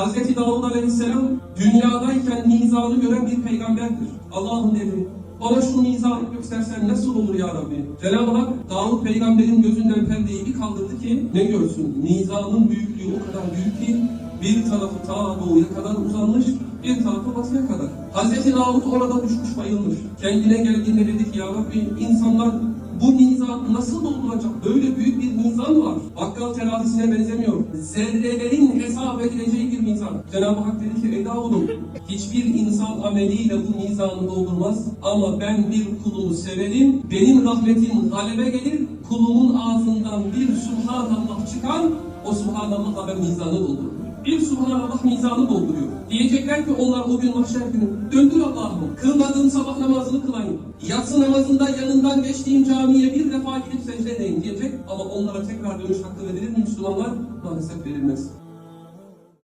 Hazreti Davud Aleyhisselam dünyadayken mizanı gören bir peygamberdir. Allah'ın dedi. Bana şu mizanı göstersen nasıl olur ya Rabbi? Cenab-ı Hak Davud peygamberin gözünden perdeyi bir kaldırdı ki ne görsün? Mizanın büyüklüğü o kadar büyük ki bir tarafı ta doğuya kadar uzanmış, bir tarafı batıya kadar. Hazreti Davud orada düşmüş bayılmış. Kendine geldiğinde dedi ki ya Rabbi insanlar bu mizan nasıl dolduracak? Böyle büyük bir mizan var. Bakkal terazisine benzemiyor. Zerrelerin hesap edileceği bir mizan. Cenab-ı Hak dedi ki ey Davud'um hiçbir insan ameliyle bu mizanı doldurmaz. Ama ben bir kulumu severim. Benim rahmetim galebe gelir. Kulumun ağzından bir subhanallah çıkar. O subhanallah ben mizanı doldururum. Bir subhanallah mizanı dolduruyor. Diyecekler ki onlar o gün mahşer günü. Döndür Allah'ım. Kılmadığım sabah namazını kılayım. Yatsı namazında yanından geçtiğim camiye bir defa gidip secde edeyim diyecek. Ama onlara tekrar dönüş hakkı verilir mi Müslümanlar? Maalesef verilmez.